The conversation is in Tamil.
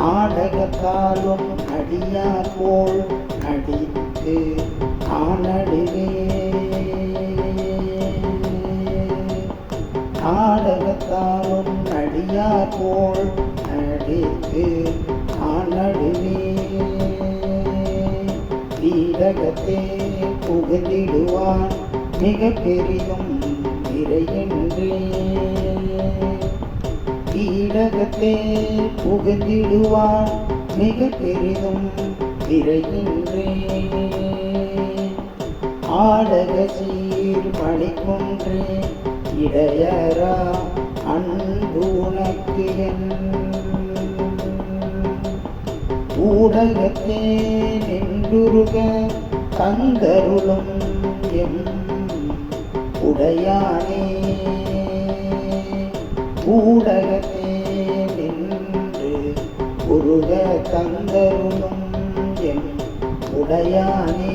நாடகத்தாலும் அடியார் போல் நடித்து ஆனடுவே நாடகத்தாலும் நடியார் போல் நடித்து ஆனடுவே வீரகத்தே புகுந்திடுவான் மிக பெரியும் நிறையன்றே. வீரகத்தே புகுந்திடுவான் மிக பெரிதும் இறையின்றே ஆடக சீர் மணிக்குன்றே இடையரா அன்பு உனக்கு ஊடகத்தே நின்றுருக தந்தருளும் எம் உடையானே. ஊடகத்தே தந்தருளும் எம் உடையானே.